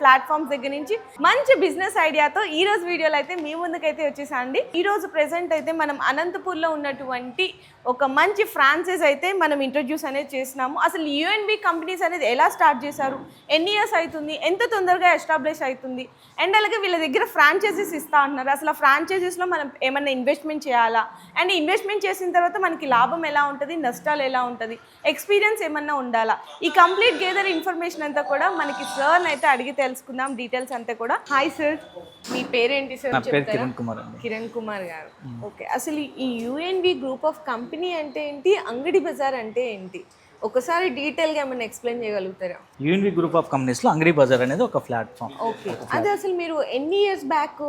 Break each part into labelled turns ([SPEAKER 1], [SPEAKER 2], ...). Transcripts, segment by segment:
[SPEAKER 1] Platforms దగ్గర నుంచి మంచి బిజినెస్ ఐడియాతో ఈ రోజు వీడియోలో అయితే మీ ముందుకైతే వచ్చేసండి ఈ రోజు ప్రెసెంట్ అయితే మనం అనంతపూర్లో ఉన్నటువంటి ఒక మంచి ఫ్రాన్సైజ్ అయితే మనం ఇంట్రడ్యూస్ అనేది చేసినాము. అసలు యుఎన్బి కంపెనీస్ అనేది ఎలా స్టార్ట్ చేశారు? ఎన్ని ఇయర్స్ అవుతుంది? ఎంత తొందరగా ఎస్టాబ్లిష్ అవుతుంది? అండ్ అలాగే వీళ్ళ దగ్గర ఫ్రాంచైజీస్ ఇస్తా అంటున్నారు. అసలు ఆ ఫ్రాంచైజీస్లో మనం ఏమైనా ఇన్వెస్ట్మెంట్ చేయాలా? అండ్ ఇన్వెస్ట్మెంట్ చేసిన తర్వాత మనకి లాభం ఎలా ఉంటుంది? నష్టాలు ఎలా ఉంటుంది? ఎక్స్పీరియన్స్ ఏమన్నా ఉండాలా? ఈ కంప్లీట్ గేదర్ ఇన్ఫర్మేషన్ అంతా కూడా మనకి సార్ అయితే అడిగి తెలుసుకుందాం. డీటెయిల్స్ అంతా కూడా హాయ్ సార్ మీ పేరేంటి సార్
[SPEAKER 2] నా పేరు కిరణ్ కుమార్ అండి.
[SPEAKER 1] కిరణ్ కుమార్ గారు. ఓకే. అసలు ఈ యుఎన్వి గ్రూప్ ఆఫ్ కంపెనీ అంటే ఏంటి? అంగడి బజార్ అంటే ఏంటి? ఒకసారి డీటెయిల్గా ఏమైనా ఎక్స్ప్లెయిన్ చేయగలుగుతారా?
[SPEAKER 2] యూఎన్వి గ్రూప్ ఆఫ్ కంపెనీస్లో అంగడి బజార్ అనేది ఒక ప్లాట్ఫామ్
[SPEAKER 1] ఓకే అదే అసలు మీరు ఎన్ని ఇయర్స్ బ్యాక్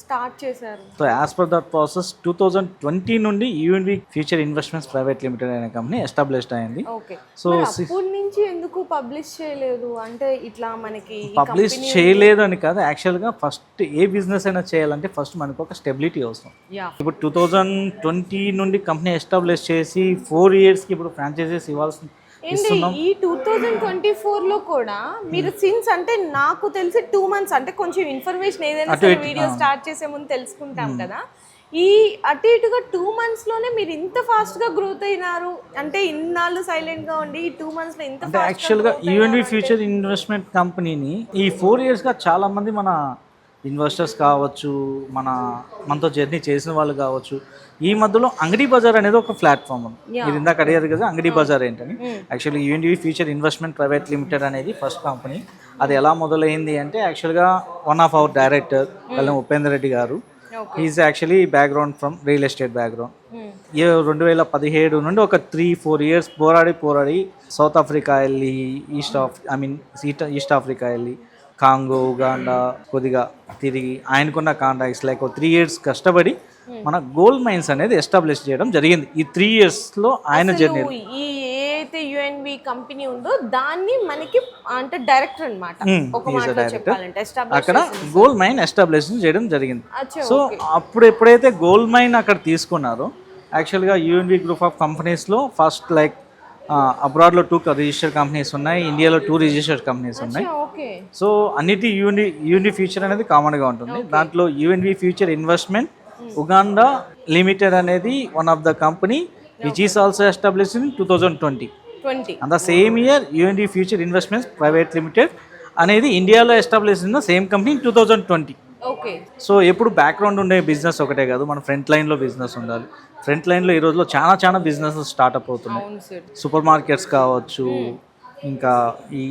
[SPEAKER 1] స్టార్ట్ చేశారు?
[SPEAKER 2] So as per that process two thousand twenty నుండి UNV future investments private limited అనే కంపెనీ ఎస్టాబ్లిష్డ్ అయింది.
[SPEAKER 1] ఓకే
[SPEAKER 2] సో
[SPEAKER 1] అప్పటి నుంచి ఎందుకు పబ్లిష్ చేయలేదు? అంటే ఇట్లా మనకి ఈ
[SPEAKER 2] పబ్లిష్ చేయలేదు అని కాదు. యాక్చువల్గా ఫస్ట్ ఏ బిజినెస్ అయినా చేయాలంటే ఫస్ట్ మనకు ఒక స్టెబిలిటీ అవసరం.
[SPEAKER 1] యా
[SPEAKER 2] ఇప్పుడు టూ థౌజండ్ ట్వంటీ నుండి కంపెనీ ఎస్టాబ్లిష్ చేసి ఫోర్ ఇయర్స్కి ఇప్పుడు ఫ్రాంచైజెస్ ఇవ్వాల్సి
[SPEAKER 1] ఏంటి ఈ టూ థౌజండ్ ట్వంటీ ఫోర్లో కూడా మీరు సిన్స్ అంటే నాకు తెలిసి టూ మంత్స్ అంటే కొంచెం ఇన్ఫర్మేషన్ ఏదైనా సరే వీడియో స్టార్ట్ చేసే ముందు తెలుసుకుంటాం కదా. ఈ అటు ఇటుగా టూ మంత్స్లోనే మీరు ఇంత ఫాస్ట్గా గ్రోత్ అయినారు? అంటే ఇన్నాళ్ళు సైలెంట్గా ఉండి ఈ టూ మంత్స్లో ఇంత
[SPEAKER 2] అంటే యాక్చువల్గా యూఎన్వి ఫ్యూచర్ ఇన్వెస్ట్మెంట్ కంపెనీని ఈ ఫోర్ ఇయర్స్గా చాలామంది మన ఇన్వెస్టర్స్ కావచ్చు మన మనతో జర్నీ చేసిన వాళ్ళు కావచ్చు ఈ మధ్యలో అంగడి బజార్ అనేది ఒక ప్లాట్ఫామ్ ఉంది. మీరు ఇందాక అడిగారు కదా అంగడి బజార్ ఏంటని. Actually UNV future investment private limited అనేది ఫస్ట్ కంపెనీ అది ఎలా మొదలైంది అంటే యాక్చువల్గా one of our director Kalyan Upender Reddy గారు. Is actually background from real estate background ఏ రెండు వేల పదిహేడు నుండి ఒక త్రీ ఫోర్ ఇయర్స్ పోరాడి పోరాడి సౌత్ ఆఫ్రికా వెళ్ళి east of I mean east Africa వెళ్ళి కాంగో ఉగాండా కొద్దిగా తిరిగి ఆయనకున్న కాంటాక్ట్స్ లైక్ త్రీ ఇయర్స్ కష్టపడి మన గోల్డ్ మైన్స్ అనేది ఎస్టాబ్లిష్ చేయడం జరిగింది. ఈ త్రీ ఇయర్స్లో ఆయన జర్నీ
[SPEAKER 1] ఈ ఏదైతే యుఎన్వి కంపెనీ ఉందో దాన్ని మనకి అంటే డైరెక్టర్ ఒక మాటలో చెప్పాలంటే ఎస్టాబ్లిష్
[SPEAKER 2] అక్కడ గోల్డ్ మైన్ ఎస్టాబ్లిష్ చేయడం జరిగింది. సో అప్పుడు ఎప్పుడైతే గోల్డ్ మైన్ అక్కడ తీసుకున్నారో యాక్చువల్గా యూఎన్వి గ్రూప్ ఆఫ్ కంపెనీస్లో ఫస్ట్ లైక్ అబ్రాడ్లో టూ రిజిస్టర్డ్ కంపెనీస్ ఉన్నాయి. ఇండియాలో టూ రిజిస్టర్డ్ కంపెనీస్ ఉన్నాయి. సో అన్నిటి యూని యూని ఫ్యూచర్ అనేది కామన్గా ఉంటుంది. దాంట్లో UNV future investment Uganda limited అనేది one of the company which is also establish in two thousand twenty.
[SPEAKER 1] Twenty.
[SPEAKER 2] And the same year UND future investments private limited అనేది ఇండియాలో establish in the same company two thousand twenty.
[SPEAKER 1] Okay.
[SPEAKER 2] So ఎప్పుడు background ఉండే business ఒకటే కాదు మన front లైన్లో business ఉండాలి. Front లైన్లో ఈ రోజులో చాలా చాలా బిజినెస్ స్టార్ట్అప్ అవుతున్నాయి. సూపర్ మార్కెట్స్ కావచ్చు ఇంకా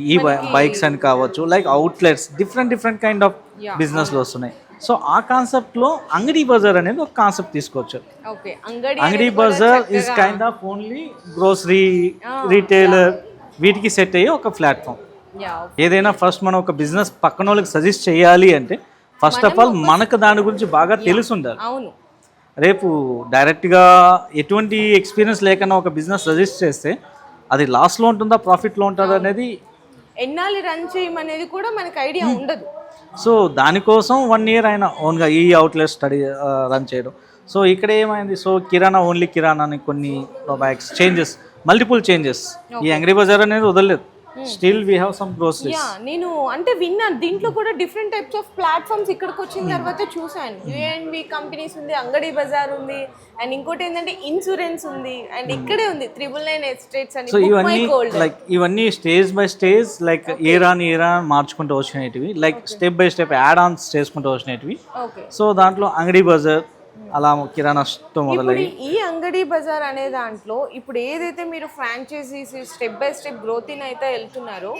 [SPEAKER 2] ఈ బైక్స్ అని కావచ్చు like outlets different different kind of బిజినెస్లు వస్తున్నాయి. సో ఆ కాన్సెప్ట్లో అంగడి బజార్ అనేది ఒక కాన్సెప్ట్ తీసుకొచ్చారు
[SPEAKER 1] okay Angadi
[SPEAKER 2] Bazaar is kind of only grocery retailer వీటికి సెట్ అయ్యే ఒక ప్లాట్ఫామ్ ఏదైనా ఫస్ట్ మనం ఒక బిజినెస్ పక్కన వాళ్ళకి సజెస్ట్ చేయాలి అంటే ఫస్ట్ ఆఫ్ ఆల్ మనకు దాని గురించి బాగా తెలిసి ఉండాలి
[SPEAKER 1] అవును.
[SPEAKER 2] రేపు డైరెక్ట్గా ఎటువంటి ఎక్స్పీరియన్స్ లేకుండా ఒక బిజినెస్ సజెస్ట్ చేస్తే అది లాస్లో ఉంటుందా ప్రాఫిట్లో ఉంటుందా అనేది
[SPEAKER 1] ఎన్నాళ్ళు రన్ చేయమనేది కూడా మనకి ఐడియా ఉండదు.
[SPEAKER 2] సో దానికోసం వన్ ఇయర్ ఆయన ఓన్గా ఈ అవుట్లెట్ స్టడీ రన్ చేయడం. సో ఇక్కడ ఏమైంది? సో కిరాణా ఓన్లీ కిరాణా అని కొన్ని బ్యాగ్స్ చేంజెస్ మల్టిపుల్ చేంజెస్ ఈ అంగడి బజార్ అనేది వదలలేదు. Still we have some groceries
[SPEAKER 1] yeah నేను అంటే విన్నాను దీంట్లో కూడా డిఫరెంట్ టైప్స్ ఆఫ్ ప్లాట్ఫామ్స్ ఇక్కడికి వచ్చిన తర్వాత చూసాను యుఎన్వి కంపెనీస్ ఉంది అంగడి బజార్ ఉంది అండ్ ఇంకోటి ఏంటంటే ఇన్సూరెన్స్ ఉంది అండ్ ఇక్కడే ఉంది త్రిబుల్ నైన్ ఎస్టేట్స్ అని
[SPEAKER 2] సో ఇవన్నీ. లైక్ ఇవన్నీ స్టేజ్ బై స్టేజ్ లైక్ ఏరాన్ ఏరాన్ మార్చుకుంటూ వచ్చినవి. Like step by step add ons చేసుకుంటూ వచ్చినవి.
[SPEAKER 1] ఓకే
[SPEAKER 2] సో దాంట్లో అంగడి బజార్ అలా కిరాణా మొదలై
[SPEAKER 1] ఈ అంగడి బజార్ అనే దాంట్లో ఇప్పుడు ఏదైతే మీరు franchisees step by step growth అయితే వెళ్తున్నారో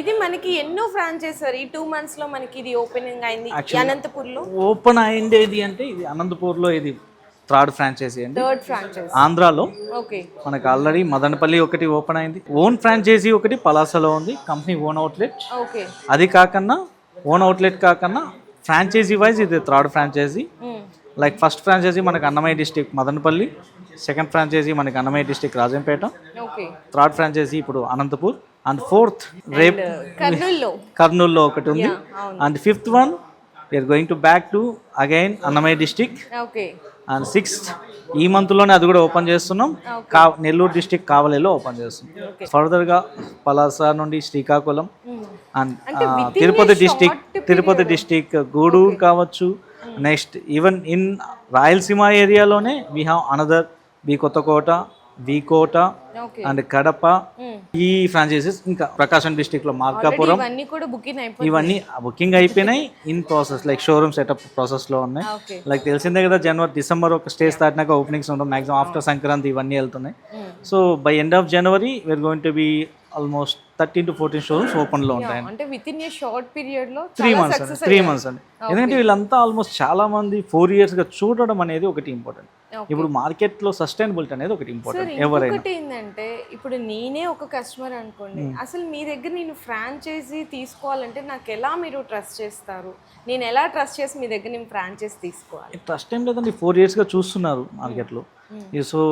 [SPEAKER 1] ఇది మనకి ఎన్నో ఫ్రాంచైజ్ సార్? ఈ టూ మంత్స్లో మనకి ఇది ఓపెనింగ్ అయింది. ఈ అనంతపూర్లో?
[SPEAKER 2] ఓపెన్ అయిండేది అంటే ఇది అనంతపూర్లో ఇది థర్డ్ ఫ్రాంచైజీ అండి.
[SPEAKER 1] థర్డ్ ఫ్రాంచైజ్
[SPEAKER 2] ఆంధ్రాలో
[SPEAKER 1] ఓకే.
[SPEAKER 2] మనకు ఆల్రెడీ మదనపల్లి ఒకటి ఓపెన్ అయింది. ఓన్ ఫ్రాంచైజీ ఒకటి పలాసలో ఉంది. Company own outlet
[SPEAKER 1] okay.
[SPEAKER 2] అది కాకన్నా ఓన్ అవుట్లెట్ కాకన్నా ఫ్రాంచైజీ వైజ్ ఇది third franchisee like first franchisee మనకి Annamayya district Madanapalle second franchisee మనకి Annamayya district Rajampet third franchisee ఇప్పుడు అనంతపూర్ అండ్ ఫోర్త్ రేప్
[SPEAKER 1] కర్నూల్లో.
[SPEAKER 2] ఒకటి ఉంది. And fifth one we are going to back to again Annamayya district. And sixth ఈ మంత్లోనే అది కూడా ఓపెన్ చేస్తున్నాం. కా నెల్లూరు డిస్టిక్ కావలిలో ఓపెన్ చేస్తున్నాం. ఫర్దర్గా పలాస నుండి Srikakulam and Tirupati district Tirupati district Gudur కావచ్చు నెక్స్ట్ ఈవెన్ ఇన్ రాయలసీమ ఏరియాలోనే we have another B Kothakota V Kota
[SPEAKER 1] okay
[SPEAKER 2] and Kadapa. ఈ ఫ్రాంచైజెస్ ఇంకా ప్రకాశం డిస్టిక్లో మార్కాపురం
[SPEAKER 1] ఇవన్నీ బుకింగ్ అయిపోయి
[SPEAKER 2] ఇవన్నీ బుకింగ్ అయిపోయినాయి. In process like showroom setup ప్రాసెస్లో ఉన్నాయి లైక్ తెలిసిందే కదా జనవరి డిసెంబర్ ఒక స్టేజ్ దాటినాక ఓపెనింగ్స్ ఉంటాం మాక్సిమం ఆఫ్టర్ సంక్రాంతి ఇవన్నీ వెళ్తున్నాయి. So by end of January we are going to be almost thirteen to fourteen showrooms ఓపెన్లో ఉంటాయి
[SPEAKER 1] అంటే విత్ ఇన్ ఏ షార్ట్ పీరియడ్లో
[SPEAKER 2] త్రీ మంత్స్ అండి. త్రీ మంత్స్ అండి. ఎందుకంటే వీళ్ళంతా ఆల్మోస్ట్ చాలా మంది ఫోర్ ఇయర్స్గా చూడడం అనేది ఒకటి ఇంపార్టెంట్ ఇప్పుడు మార్కెట్లో సస్టైనబిలిటీ అనేది ఒకటి ఇంపార్టెంట్ ఎవరైనా.
[SPEAKER 1] ఏంటంటే ఇప్పుడు నేనే ఒక కస్టమర్ అనుకోండి అసలు మీ దగ్గర నేను ఫ్రాంచైజీ తీసుకోవాలంటే నాకు ఎలా మీరు ట్రస్ట్ చేస్తారు? నేను ఎలా ట్రస్ట్ చేసి మీ దగ్గర నేను ఫ్రాంచైజ్ తీసుకోవాలి?
[SPEAKER 2] ట్రస్ట్ ఏం లేదండి. ఫోర్ ఇయర్స్గా చూస్తున్నారు మార్కెట్లో సో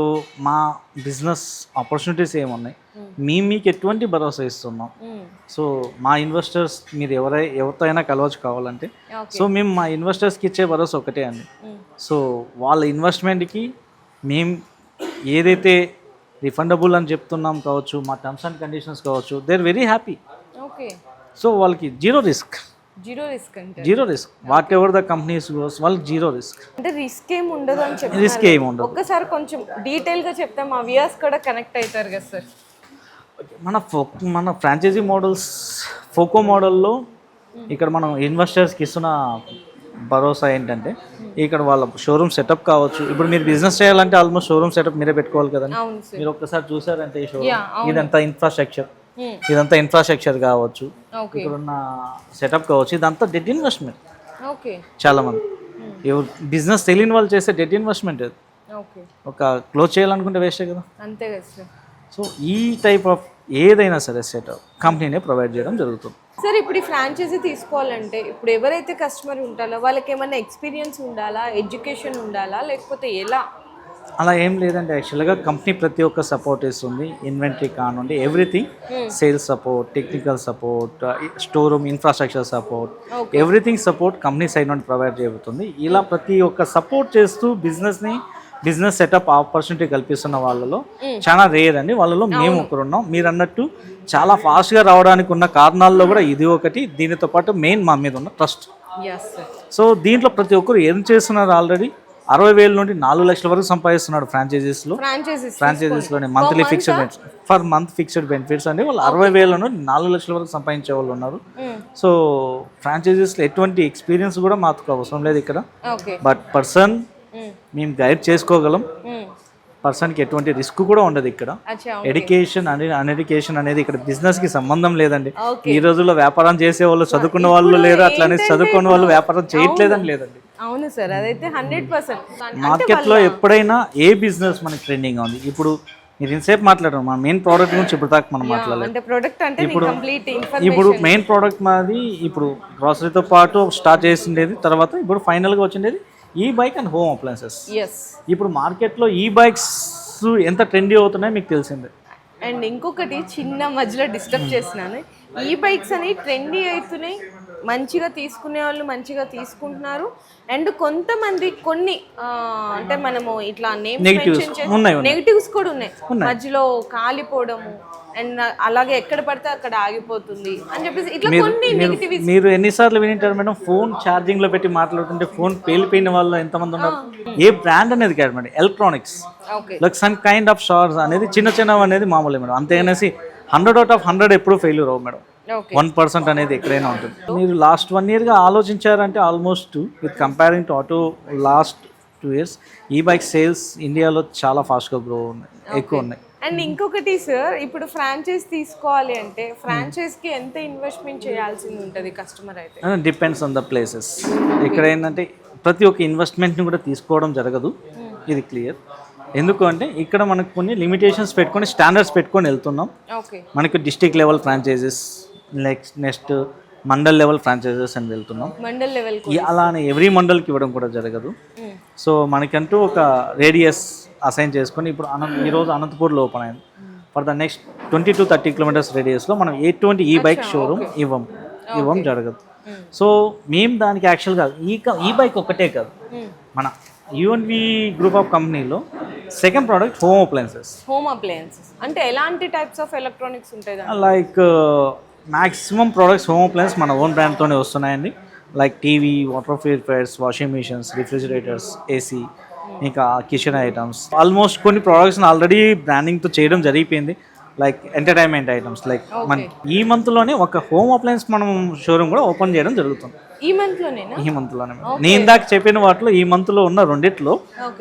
[SPEAKER 2] మా బిజినెస్ ఆపర్చునిటీస్ ఏమున్నాయి? మేము మీకు ఎటువంటి భరోసా ఇస్తున్నాం
[SPEAKER 1] మ్మ్.
[SPEAKER 2] సో మా ఇన్వెస్టర్స్ మీరు ఎవరై ఎవరితో అయినా కలవచ్చు కావాలంటే. సో మేము మా ఇన్వెస్టర్స్కి ఇచ్చే భరోసా ఒకటే అండి. సో వాళ్ళ ఇన్వెస్ట్మెంట్కి మేము ఏదైతే రిఫండబుల్ అని చెప్తున్నాం కావచ్చు మా టర్మ్స్ అండ్ కండిషన్స్ కావచ్చు they are very happy
[SPEAKER 1] okay.
[SPEAKER 2] So వాళ్ళకి జీరో రిస్క్
[SPEAKER 1] జీరో రిస్క్ అంటే
[SPEAKER 2] zero risk what ever the companies goes వాళ్ళకి జీరో రిస్క్
[SPEAKER 1] అంటే రిస్క్ ఏమి ఉండదు అని చెప్పి
[SPEAKER 2] రిస్క్ ఏమి ఉండదు.
[SPEAKER 1] ఒక్కసారి కొంచెం డీటెయిల్గా చెప్తే మా వ్యూయర్స్ కూడా కనెక్ట్ అవుతారు కదా సార్
[SPEAKER 2] మన ఫో మన ఫ్రాంచైజీ మోడల్స్ ఫోకో మోడల్లో ఇక్కడ మనం ఇన్వెస్టర్స్కి ఇస్తున్న భరోసా ఏంటంటే ఇక్కడ వాళ్ళ షోరూమ్ సెటప్ కావచ్చు. ఇప్పుడు మీరు బిజినెస్ చేయాలంటే ఆల్మోస్ట్ షోరూమ్ సెటప్ మీరే పెట్టుకోవాలి కదండి.
[SPEAKER 1] సార్.
[SPEAKER 2] మీరు ఒక్కసారి చూసారంటే ఈ షోరూమ్? ఇదంతా ఇన్ఫ్రాస్ట్రక్చర్. ఇదంతా ఇన్ఫ్రాస్ట్రక్చర్ కావచ్చు. ఇక్కడ ఉన్న సెటప్ కావచ్చు. ఇదంతా డెడ్ ఇన్వెస్ట్మెంట్
[SPEAKER 1] ఓకే.
[SPEAKER 2] చాలా మంది. బిజినెస్ తెలియని వాళ్ళు చేసే డెడ్ ఇన్వెస్ట్మెంట్ ఒక క్లోజ్ చేయాలనుకుంటే వేస్టే కదా.
[SPEAKER 1] అంతే కదా
[SPEAKER 2] సో ఈ టైప్ ఆఫ్ ఏదైనా సరే సెటప్ కంపెనీనే ప్రొవైడ్ చేయడం జరుగుతుంది.
[SPEAKER 1] సార్ ఇప్పుడు ఈ ఫ్రాంచైజీ తీసుకోవాలంటే ఇప్పుడు ఎవరైతే కస్టమర్ ఉంటారో వాళ్ళకి ఏమైనా ఎక్స్పీరియన్స్ ఉండాలా? ఎడ్యుకేషన్ ఉండాలా? లేకపోతే ఎలా?
[SPEAKER 2] అలా ఏం లేదండి. యాక్చువల్గా కంపెనీ ప్రతి ఒక్క సపోర్ట్ ఇస్తుంది. ఇన్వెంటరీ కానివ్వండి everything sales support technical support store room infrastructure support everything support company side నుండి ప్రొవైడ్ చేయబోతుంది ఇలా ప్రతి ఒక్క సపోర్ట్ చేస్తూ బిజినెస్ని బిజినెస్ సెటప్ ఆపర్చునిటీ కల్పిస్తున్న వాళ్ళలో చాలా రేర్ అండి. వాళ్ళలో మేము ఒకరు ఉన్నాం మీరు అన్నట్టు చాలా ఫాస్ట్గా రావడానికి ఉన్న కారణాల్లో కూడా ఇది ఒకటి. దీనితో పాటు మెయిన్ మా మీద ఉన్న ట్రస్ట్ సో దీంట్లో ప్రతి ఒక్కరు ఏం చేస్తున్నారు ఆల్రెడీ అరవై వేల నుండి నాలుగు లక్షల వరకు సంపాదిస్తున్నాడు ఫ్రాంచైజీస్లో
[SPEAKER 1] franchisees
[SPEAKER 2] ఫ్రాంచైజీస్లోనే monthly fixed benefits for month fixed benefits అంటే వాళ్ళు అరవై వేల నుండి నాలుగు లక్షల వరకు సంపాదించే వాళ్ళు ఉన్నారు. సో ఫ్రాంచైజీస్లో ఎటువంటి ఎక్స్పీరియన్స్ కూడా మాకు అవసరం లేదు ఇక్కడ. బట్ పర్సన్ మేము గైడ్ చేసుకోగలం. పర్సన్కి ఎటువంటి రిస్క్ కూడా ఉండదు ఇక్కడ. ఎడ్యుకేషన్ అనే అన్ఎడ్యుకేషన్ అనేది ఇక్కడ బిజినెస్కి సంబంధం లేదండి. ఈ రోజుల్లో వ్యాపారం చేసే వాళ్ళు చదువుకున్న వాళ్ళు లేరు అట్లానే చదువుకున్న వాళ్ళు వ్యాపారం చేయట్లేదని లేదండి.
[SPEAKER 1] అవును సార్ అదైతే హండ్రెడ్ పర్సెంట్.
[SPEAKER 2] మార్కెట్లో ఎప్పుడైనా ఏ బిజినెస్ మనకి ట్రెండింగ్ ఉంది? ఇప్పుడు మీరు ఇంతసేపు మాట్లాడారు మన మెయిన్ ప్రోడక్ట్ గురించి ఇప్పుడు దాకా మనం మాట్లాడలేదు.
[SPEAKER 1] ఇన్ఫర్మేషన్
[SPEAKER 2] ఇప్పుడు మెయిన్ ప్రోడక్ట్ మాది ఇప్పుడు గ్రాసరీతో పాటు స్టార్ట్ చేసిండేది తర్వాత ఇప్పుడు final గా వచ్చిండేది ఈ బైక్ అండ్ హోమ్ అప్లయన్సెస్
[SPEAKER 1] ఎస్
[SPEAKER 2] ఇప్పుడు మార్కెట్లో ఈ బైక్స్ ఎంత ట్రెండీ అవుతున్నాయో మీకు తెలిసిందే.
[SPEAKER 1] అండ్ ఇంకొకటి చిన్న మధ్యలో డిస్టర్బ్ చేసినాను ఈ బైక్స్ అని ట్రెండీ అవుతున్నాయి. మంచిగా తీసుకునే వాళ్ళు మంచిగా తీసుకుంటున్నారు. అండ్ కొంతమంది కొన్ని అంటే మనము ఇట్లా నేమ్. నెగిటివ్స్ కూడా ఉన్నాయి. మధ్యలో కాలిపోవడము అండ్ అలాగే ఎక్కడ పడితే అక్కడ ఆగిపోతుంది అని చెప్పేసి ఇట్లా కొన్ని నెగిటివ్
[SPEAKER 2] మీరు ఎన్నిసార్లు వినింటారు మేడం? ఫోన్ ఛార్జింగ్లో పెట్టి మాట్లాడుతుంటే ఫోన్ పేలిపోయిన వాళ్ళు ఎంతమంది ఉన్నారు? ఏ బ్రాండ్ అనేది కాదు madam electronics like some kind of షార్స్ అనేది చిన్న చిన్నవి అనేది మామూలే మేడం. అంతేగానేసి హండ్రెడ్ అవుట్ ఆఫ్ హండ్రెడ్ ఎప్పుడు ఫెయిల్యూర్ అవ్వు మేడం. వన్ పర్సెంట్ అనేది ఎక్కడైనా ఉంటుంది. మీరు లాస్ట్ వన్ ఇయర్గా ఆలోచించారంటే almost with comparing to auto last two years e bike sales ఇండియాలో చాలా ఫాస్ట్గా గ్రో ఉన్నాయి ఎక్కువ ఉన్నాయి.
[SPEAKER 1] అండ్ ఇంకొకటి సార్ ఇప్పుడు ఫ్రాంచైజ్ తీసుకోవాలి అంటే ఫ్రాంచైజ్కి ఎంత ఇన్వెస్ట్మెంట్ చేయాల్సింది ఉంటుంది కస్టమర్ అయితే?
[SPEAKER 2] డిపెండ్స్ ఆన్ ద ప్లేసెస్ ఇక్కడ ఏంటంటే ప్రతి ఒక్క ఇన్వెస్ట్మెంట్ని కూడా తీసుకోవడం జరగదు. ఇది క్లియర్ ఎందుకు అంటే ఇక్కడ మనకు కొన్ని లిమిటేషన్స్ పెట్టుకొని స్టాండర్డ్స్ పెట్టుకొని వెళ్తున్నాం. మనకు district level franchises next next mandal level franchises అని వెళ్తున్నాం.
[SPEAKER 1] మండల్ లెవెల్
[SPEAKER 2] అలానే ఎవ్రీ మండల్కి ఇవ్వడం కూడా జరగదు. సో మనకంటూ ఒక రేడియస్ అసైన్ చేసుకొని ఇప్పుడు అనంత ఈరోజు అనంతపూర్లో ఓపెన్ అయింది. For the next twenty to thirty kilometres రేడియస్లో మనం ఎటువంటి ఈ బైక్ షోరూమ్ ఇవ్వం. ఇవ్వం జరగదు. సో మేము దానికి యాక్చువల్గా ఈ ఈ బైక్ ఒకటే కాదు. మన యుఎన్వి గ్రూప్ ఆఫ్ కంపెనీలో second product home appliances
[SPEAKER 1] home appliances అంటే ఎలాంటి టైప్స్ ఆఫ్ ఎలక్ట్రానిక్స్ ఉంటాయి?
[SPEAKER 2] Like maximum products home appliance మన ఓన్ బ్రాండ్తోనే వస్తున్నాయండి. Like TV water purifiers washing machines refrigerators AC ఇంకా కిచెన్ ఐటమ్స్ ఆల్మోస్ట్ కొన్ని ప్రోడక్ట్స్ని ఆల్రెడీ బ్రాండింగ్తో చేయడం జరిగిపోయింది. లైక్ ఎంటర్టైన్మెంట్ ఐటమ్స్ లైక్ మన ఈ మంత్లోనే ఒక హోమ్ అప్లయన్స్ మనం షోరూమ్ కూడా ఓపెన్ చేయడం జరుగుతుంది.
[SPEAKER 1] ఈ మంత్ లోనేనా?
[SPEAKER 2] ఈ మంత్లోనే నేను ఇందాక చెప్పిన వాటిలో ఈ మంత్లో ఉన్న రెండిట్లో.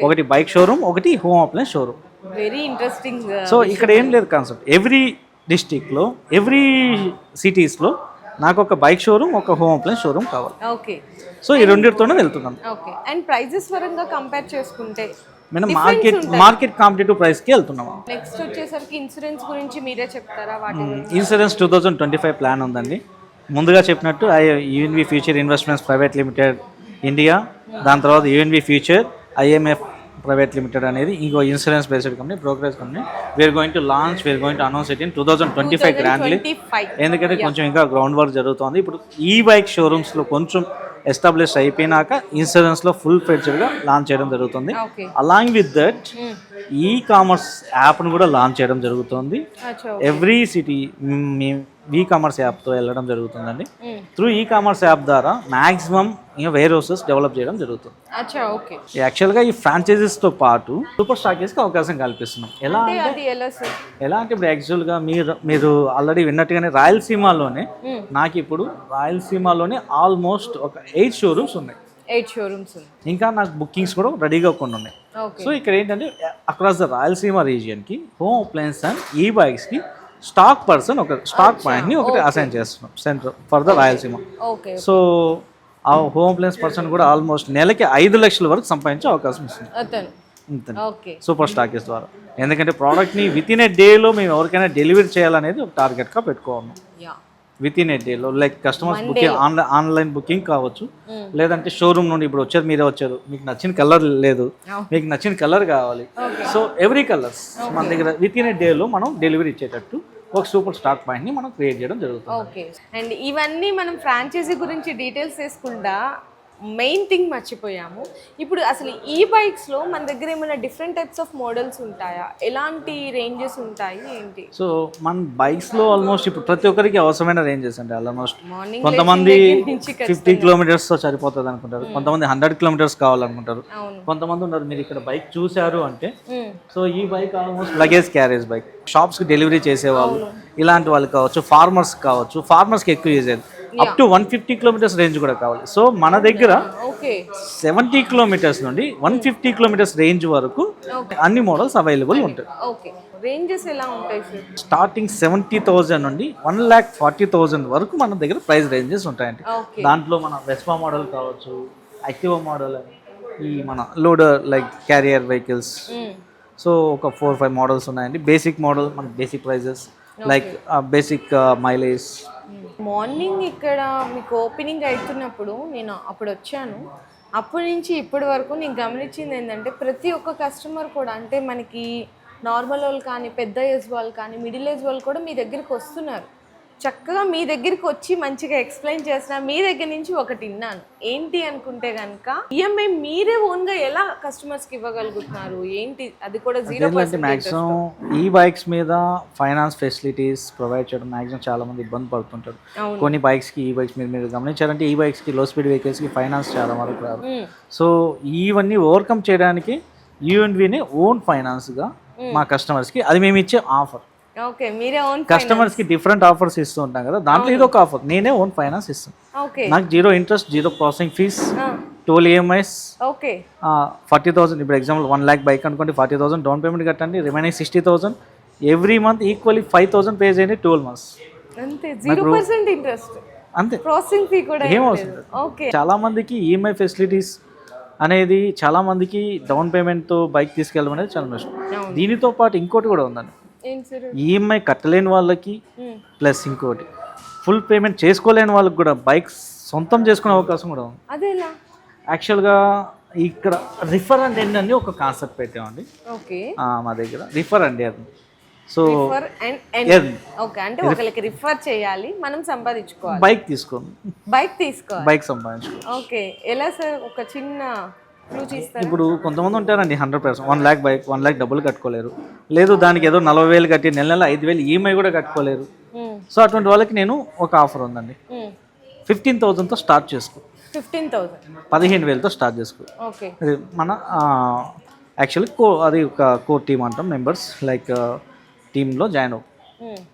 [SPEAKER 2] ఒకటి బైక్ షోరూమ్ ఒకటి home appliance showroom
[SPEAKER 1] very interesting
[SPEAKER 2] so ఇక్కడ ఏం లేదు కాన్సెప్ట్ ఎవ్రీ డిస్టిక్లో ఎవ్రీ సిటీస్లో నాకు ఒక బైక్ షోరూమ్ ఒక హోమ్ అప్లయన్స్ షోరూమ్ కావాలి.
[SPEAKER 1] ఓకే.
[SPEAKER 2] సో ఈ రెండింటితోనే వెళ్తున్నాం
[SPEAKER 1] ఓకే. అండ్ ప్రైజెస్ పరంగా కంపేర్ చేసుకుంటే
[SPEAKER 2] మనం మార్కెట్ మార్కెట్ కాంపిటేటివ్ ప్రైస్కి వెళ్తున్నాం
[SPEAKER 1] నెక్స్ట్ వచ్చేసరికి ఇన్సూరెన్స్ గురించి మీరే చెప్తారా? వాటి
[SPEAKER 2] insurance two thousand twenty five plan ఉందండి. ముందుగా చెప్పినట్టు UNV future investments private limited India దాని తర్వాత UNV future IMF private limited అనేది ఇంకో insurance based company brokerage company. We are going to launch we are going to announce it in two thousand twenty five grandly ఎందుకంటే కొంచెం ఇంకా ground work జరుగుతుంది. ఇప్పుడు ఈ బైక్ షోరూమ్స్లో కొంచెం ఎస్టాబ్లిష్ అయిపోయినాక ఇన్సూరెన్స్లో ఫుల్ ఫ్లెడ్జ్డ్గా లాంచ్ చేయడం జరుగుతుంది. Along with that e commerce యాప్ను కూడా లాంచ్ చేయడం జరుగుతుంది. ఎవ్రీ సిటీ ఈ కామర్స్ యాప్తో వెళ్ళడం జరుగుతుందండి. త్రూ ఈ కామర్స్ యాప్ ద్వారా మ్యాక్సిమం ఇంకా వేర్ హౌసెస్ డెవలప్ చేయడం జరుగుతుంది. యాక్చువల్గా ఈ ఫ్రాంచైజీస్తో పాటు సూపర్ స్టాకీస్కి అవకాశం కల్పిస్తున్నాం ఎలా
[SPEAKER 1] అంటే ఎలా
[SPEAKER 2] అంటే ఇప్పుడు యాక్చువల్గా మీరు మీరు ఆల్రెడీ విన్నట్టుగానే రాయలసీమలోనే. నాకు ఇప్పుడు రాయలసీమలోనే ఆల్మోస్ట్ ఒక ఎయిట్ షోరూమ్స్ ఉన్నాయి.
[SPEAKER 1] ఎయిట్ షోరూమ్స్
[SPEAKER 2] ఇంకా నాకు బుకింగ్స్ కూడా రెడీగా కొన్ని ఉన్నాయి. సో ఇక్కడ ఏంటంటే అక్రాస్ ద రాయలసీమ రీజియన్కి హోమ్ అప్లయన్స్ అండ్ ఈ బైక్స్కి స్టాక్ పర్సన్ ఒక స్టాక్ పాయింట్ని ఒకటి అసైన్ చేస్తున్నాం centre for the Rayalaseema so ఆ హోమ్ అప్లయన్స్ పర్సన్ కూడా ఆల్మోస్ట్ నెలకి ఐదు లక్షల వరకు సంపాదించే అవకాశం ఇస్తుంది. సూపర్ స్టాకేస్ ద్వారా. ఎందుకంటే ప్రోడక్ట్ని విత్ ఇన్ ఏ డేలో మేము ఎవరికైనా డెలివరీ చేయాలనేది ఒక టార్గెట్గా పెట్టుకోవాలి. విత్ ఇన్ ఏ డేలో like customers booking online online booking కావచ్చు.
[SPEAKER 1] Mm.
[SPEAKER 2] లేదంటే షోరూమ్ నుండి ఇప్పుడు వచ్చారు మీరే వచ్చారు. మీకు నచ్చిన కలర్ లేదు.
[SPEAKER 1] Oh.
[SPEAKER 2] మీకు నచ్చిన కలర్ కావాలి. సో ఎవ్రీ కలర్స్ మన దగ్గర విత్ ఇన్ ఏ డేలో మనం డెలివరీ ఇచ్చేటట్టు ఒక సూపర్ స్టాక్ పాయింట్ని మనం క్రియేట్ చేయడం జరుగుతుంది.
[SPEAKER 1] ఓకే అండ్ ఇవన్నీ మనం ఫ్రాంచైజీ గురించి డీటెయిల్స్ తీసుకుంటా మెయిన్ థింగ్ మర్చిపోయాము. ఇప్పుడు అసలు ఈ బైక్స్లో మన దగ్గర ఏమైనా డిఫరెంట్ టైప్స్ ఆఫ్ మోడల్స్ ఉంటాయా? ఎలాంటి రేంజెస్ ఉంటాయి? ఏంటి?
[SPEAKER 2] సో మన బైక్స్లో ఆల్మోస్ట్ ఇప్పుడు ప్రతి ఒక్కరికి అవసరమైన రేంజెస్ అండి ఆల్మోస్ట్
[SPEAKER 1] మార్నింగ్
[SPEAKER 2] కొంతమంది ఫిఫ్టీ కిలోమీటర్స్తో సరిపోతుంది అనుకుంటారు. కొంతమంది హండ్రెడ్ కిలోమీటర్స్ కావాలనుకుంటారు. కొంతమంది ఉన్నారు మీరు ఇక్కడ బైక్ చూశారు అంటే
[SPEAKER 1] మ్మ్.
[SPEAKER 2] సో ఈ bike almost luggage carriage bike షాప్స్కి delivery చేసేవాళ్ళు. ఇలాంటి వాళ్ళు కావచ్చు ఫార్మర్స్ కావచ్చు ఫార్మర్స్కి ఎక్కువ యూజ్ అయ్యేది. Up to one fifty kilometres range కూడా కావాలి. సో మన దగ్గర సెవెంటీ కిలోమీటర్స్ నుండి వన్ ఫిఫ్టీ కిలోమీటర్స్ రేంజ్ వరకు అన్ని మోడల్స్ అవైలబుల్ ఉంటాయి.
[SPEAKER 1] రేంజెస్ ఎలా ఉంటాయి
[SPEAKER 2] స్టార్టింగ్ సెవెంటీ థౌజండ్ నుండి వన్ ల్యాక్ ఫార్టీ థౌజండ్ వరకు మన దగ్గర ప్రైస్ రేంజెస్ ఉంటాయండి. దాంట్లో మన వెస్పా మోడల్ కావచ్చు యాక్టివా మోడల్ అని ఈ మన loader like carrier vehicles so ఒక ఫోర్ ఫైవ్ మోడల్స్ ఉన్నాయండి. బేసిక్ మోడల్ మన basic prices like basic mileage
[SPEAKER 1] morning ఇక్కడ మీకు ఓపెనింగ్ అవుతున్నప్పుడు నేను అప్పుడు వచ్చాను. అప్పటి నుంచి ఇప్పటి వరకు నేను గమనించింది ఏంటంటే ప్రతి ఒక్క కస్టమర్ కూడా అంటే మనకి నార్మల్ వాళ్ళు కానీ పెద్ద ఏజ్ వాళ్ళు కానీ మిడిల్ ఏజ్ వాళ్ళు కూడా మీ దగ్గరికి వస్తున్నారు. చక్కగా మీ దగ్గరికి వచ్చి మంచిగా ఎక్స్ప్లెయిన్ చేసిన మీ దగ్గర నుంచి ఒకటి విన్నాను ఏంటి అనుకుంటే కనుక ఈఎంఐ మీరే ఓన్గా ఎలా కస్టమర్స్కి ఇవ్వగలుగుతున్నారు? ఏంటి? అది కూడా జీరో
[SPEAKER 2] ఏంటంటే మ్యాక్సిమం ఈ బైక్స్ మీద ఫైనాన్స్ ఫెసిలిటీస్ ప్రొవైడ్ చేయడం మ్యాక్సిమం చాలా మంది ఇబ్బంది పడుతుంటారు. కొన్ని బైక్స్కి ఈ బైక్స్ మీద మీరు గమనించారంటే ఈ బైక్స్కి లో స్పీడ్ వెహికల్స్కి ఫైనాన్స్ చాలా వరకు రాదు. సో ఇవన్నీ ఓవర్కమ్ చేయడానికి యూఎన్విని ఓన్ ఫైనాన్స్గా మా కస్టమర్స్కి అది మేము ఇచ్చే ఆఫర్
[SPEAKER 1] ఓకే మీరే ఓన్
[SPEAKER 2] కస్టమర్స్కి డిఫరెంట్ ఆఫర్స్ ఇస్తూ ఉంటాం కదా దాంట్లో ఇది ఒక ఆఫర్ నేనే ఓన్ ఫైనాన్స్ ఇస్తాను.
[SPEAKER 1] ఓకే.
[SPEAKER 2] నాకు zero interest zero processing fees toll EMIs
[SPEAKER 1] okay.
[SPEAKER 2] Forty thousand ఇప్పుడు ఎగ్జాంపుల్ వన్ ల్యాక్ బైక్ అనుకోండి ఫార్టీ థౌసండ్ డౌన్ పేమెంట్ కట్టండి remaining sixty thousand every month equally five thousand pay చేయండి ట్వెల్వ్ మంత్స్
[SPEAKER 1] అంతే zero percent interest
[SPEAKER 2] అంతే.
[SPEAKER 1] Processing fee కూడా
[SPEAKER 2] ఏం
[SPEAKER 1] ఏం
[SPEAKER 2] అవసరం
[SPEAKER 1] లేదు. ఓకే.
[SPEAKER 2] చాలా మందికి ఈఎంఐ ఫెసిలిటీస్ అనేది చాలా మందికి డౌన్ పేమెంట్తో బైక్ తీసుకెళ్ళడం అనేది చాలా నష్టం. దీనితో పాటు ఇంకోటి కూడా ఉందండి. ఈఎంఐ కట్టలేని వాళ్ళకి. ప్లస్ ఇంకోటి ఫుల్ పేమెంట్ చేసుకోలేని వాళ్ళకి కూడా బైక్ సొంతం చేసుకునే అవకాశం కూడా ఉంది.
[SPEAKER 1] అదేలా?
[SPEAKER 2] యాక్చువల్గా ఇక్కడ రిఫర్ అండ్ ఎండ్ అని ఒక కాన్సెప్ట్ పెట్టామండి. మా దగ్గర రిఫర్ అండి అది సో
[SPEAKER 1] అంటే ఒకరికి రిఫర్ చేయాలి మనం సంపాదించుకోవాలి.
[SPEAKER 2] బైక్ తీసుకోండి.
[SPEAKER 1] బైక్ తీసుకోవాలి.
[SPEAKER 2] బైక్ సంపాదించుకోండి.
[SPEAKER 1] ఓకే ఎలా సార్? ఒక చిన్న
[SPEAKER 2] ఇప్పుడు కొంతమంది ఉంటారండి hundred percent one lakh bike one lakh డబ్బులు కట్టుకోలేరు. లేదు దానికి ఏదో నలభై వేలు కట్టి నెల నెల ఐదు వేలు ఈఎంఐ కూడా కట్టుకోలేరు. సో అటువంటి వాళ్ళకి నేను ఒక ఆఫర్ ఉందండి. ఫిఫ్టీన్ థౌజండ్తో స్టార్ట్ చేసుకో.
[SPEAKER 1] ఫిఫ్టీన్ థౌసండ్
[SPEAKER 2] పదిహేను వేలతో స్టార్ట్ చేసుకో. ఇది మన యాక్చువల్లీ కో అది ఒక కోర్ టీమ్ అంటాం మెంబర్స్ లైక్ టీంలో జాయిన్ అవ్వు.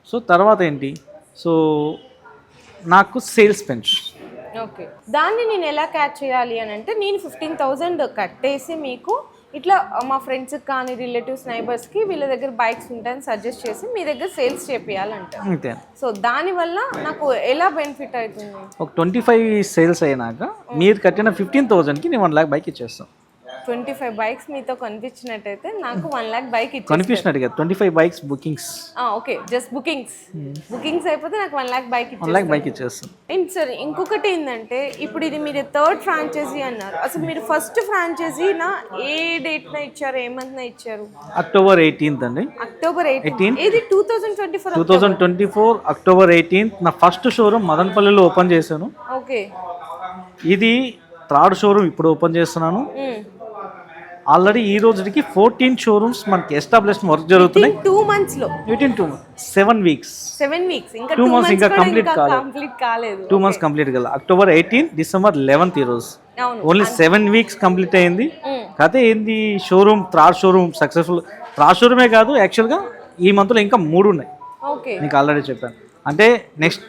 [SPEAKER 2] సో తర్వాత ఏంటి? సో నాకు సేల్స్ పెంచ్.
[SPEAKER 1] ఓకే. దాన్ని నేను ఎలా క్యాచ్ చేయాలి అని అంటే నేను ఫిఫ్టీన్ థౌజండ్ కట్టేసి మీకు ఇట్లా మా ఫ్రెండ్స్కి కానీ రిలేటివ్స్ నైబర్స్కి వీళ్ళ దగ్గర బైక్స్ ఉంటాయని సజెస్ట్ చేసి మీ దగ్గర సేల్స్ చేపియాలంట. సో దానివల్ల నాకు ఎలా బెనిఫిట్ అవుతుంది?
[SPEAKER 2] ఒక ట్వంటీ ఫైవ్ సేల్స్ అయినాక మీరు కట్టిన ఫిఫ్టీన్ థౌజండ్కి నేను వన్ ల్యాక్ బైక్ ఇచ్చేస్తాం.
[SPEAKER 1] ట్వంటీ ఫైవ్ బైక్స్ మీతో కనిపించినట్టయితే నాకు వన్ ల్యాక్ బైక్ ఇచ్చి
[SPEAKER 2] కనిపించినట్టుగా twenty five bikes bookings
[SPEAKER 1] okay just bookings bookings అయిపోతే నాకు one lakh bike
[SPEAKER 2] one lakh bike ఇచ్చేస్తాం
[SPEAKER 1] ఏంటి సార్ ఇంకొకటి ఏంటంటే ఇప్పుడు ఇది మీరు థర్డ్ ఫ్రాంచైజీ అన్నారు. అసలు మీరు ఫస్ట్ ఫ్రాంచైజీనా ఏ డేట్న ఇచ్చారు? ఏ మంత్న ఇచ్చారు?
[SPEAKER 2] అక్టోబర్ ఎయిటీన్త్ అండి.
[SPEAKER 1] అక్టోబర్ ఎయిటీన్ ఇది two thousand twenty four
[SPEAKER 2] two thousand twenty four October eighteenth నా ఫస్ట్ షోరూమ్ మదనపల్లిలో ఓపెన్ చేశాను.
[SPEAKER 1] ఓకే.
[SPEAKER 2] ఇది థర్డ్ షోరూమ్ ఇప్పుడు ఓపెన్ చేస్తున్నాను. ఆల్రెడీ ఈ రోజుకి ఫోర్టీన్ షోరూమ్స్ మనకి ఎస్టాబ్లిష్ వర్క్ జరుగుతున్నాయి.
[SPEAKER 1] టూ
[SPEAKER 2] మంత్స్లో. Two seven weeks
[SPEAKER 1] seven weeks ఇంకా టూ మంత్స్
[SPEAKER 2] ఇంకా కాలేదు.
[SPEAKER 1] కంప్లీట్ కాలేదు.
[SPEAKER 2] టూ మంత్స్ కంప్లీట్ కదా అక్టోబర్ ఎయిటీన్ డిసెంబర్ లెవెన్త్ ఈ రోజు. ఓన్లీ సెవెన్ వీక్స్ కంప్లీట్ అయింది.
[SPEAKER 1] Mm.
[SPEAKER 2] కథ ఏంది showroom third showroom successful third షోరూమే కాదు యాక్చువల్గా ఈ మంత్లో ఇంకా మూడు ఉన్నాయి. మీకు ఆల్రెడీ చెప్పాను. అంటే నెక్స్ట్